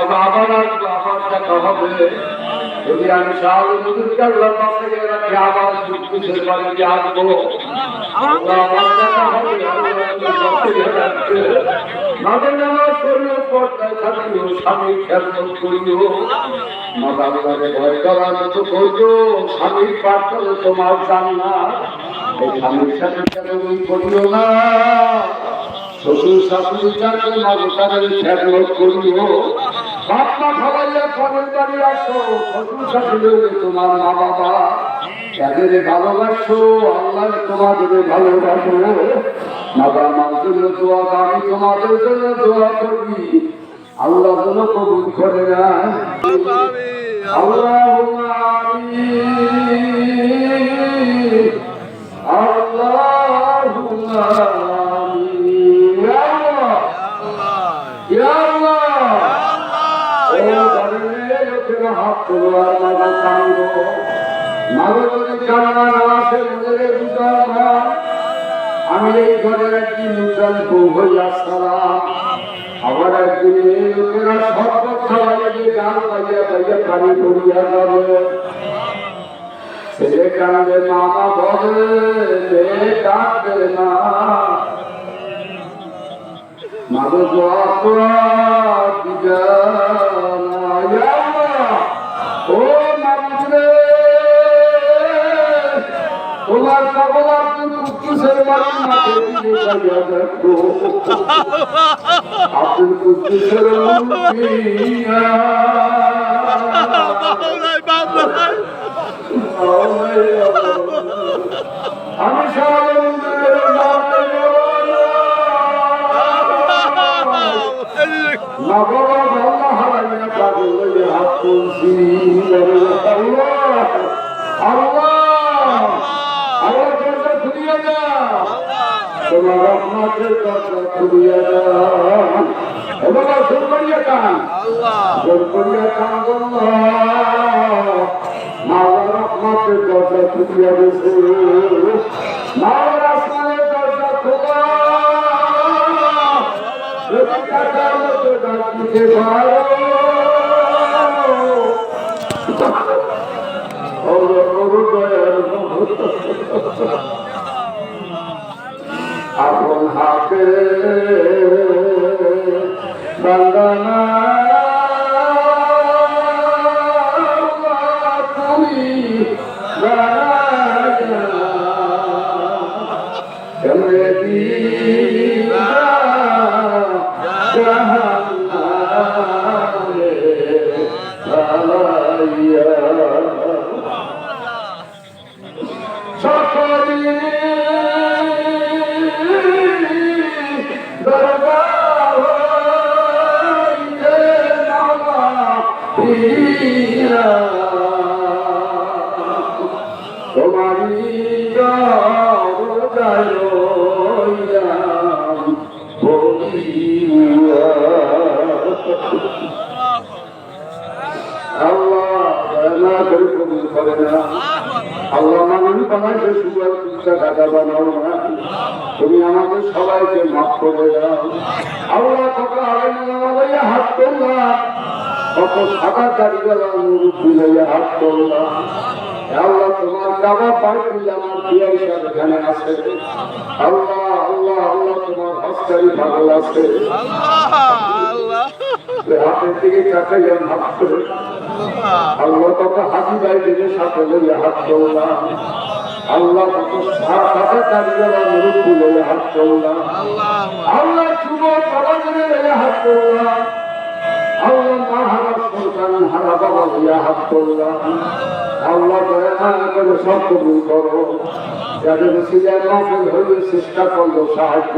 আবার আসব আবার দেখা হবে? যদি আমি আবার দুঃখের বাড়িতে আসব। আমার দেখা হবে। মাঝে নামাজ পড়িও পর্দায় থাকিও, স্বামী খেয়াল করিও। মাতা আল্লাহকে ভয় করার মতো করছ স্বামীর প্রার্থনা তোমার জান্নাত এই স্বামীর সাথে কেন করিও না? শ্বশুর শাশুড়ি চাকরি মাঝে তাদের করিও। বাপ মা খাওয়াইয়া পরের বাড়ি তোমার মা বাবা। তাদের ভালোবাসো, আল্লাহ তোমাদের ভালোবাসো। বাবা আমার জন্য দোয়া আমি তোমাদের জন্য দোয়া করি। আল্লাহ যেন কবুল করে না। আল্লাহ আমি এই ঘরের একটি নূতন বউ হইয়া সালাম আবার একদিন এই লোকেরা সর্বত খাওয়াইয়া দিয়ে গান বাজিয়া। বাজিয়া পানি পড়িয়া যাবে ছেলে কাঁদে মামা বলে মেয়ে কাঁদবে না মাগো জোয়া ও তোমার সকল কুদ্দুসের বাড়ির মাঠে যাইয়া দেখো আব্দুল কুদ্দুসের আমি সারাবন্ধের না আল্লাহ হারাইয়া কাজে হাত তুলছি। আল্লাহ আল্লাহ দরজা খুলিয়া যা তোমার রহমতের দরজা খুলিয়া ও বাবা সুর করিয়া কান সুর করিয়া কান মাওলার রহমতের দরজা খুলিয়া গেছে মাওলার আসমানের দরজা খোলা। যদি কাটার মতো ডাকিতে পারো। আপন হাতে বন্দনা তুমি কেমনে পীরা। তোমারি। আল্লাহ মানুষ বানাইছে সুগার পিঠা কাটা বানাও না তুমি আমাদের সবাইকে মাফ করে দাও আল্লাহ আড়াই হাত তোলা কত সাদা কাটি গেলাম মুরুব্বি লইয়া হাত তোলা আল্লাহ, তোমার কাবা পাইছি আমার বিয়ে হিসাবে এখানে আছে। আল্লাহ আল্লাহ আল্লাহ, তোমার হস্তারি ভালো আছে। হাতের দিকে কাটাইয়া মাফ করে। আল্লাহ হাত কারিগর হাত হাত সন্তান হারা বাবা লইয়া হাত তোলা আল্লাহ দয়া করে সব কবুল করো যাদের সিরিয়াল মাহফিল হইলে চেষ্টা করল সাহায্য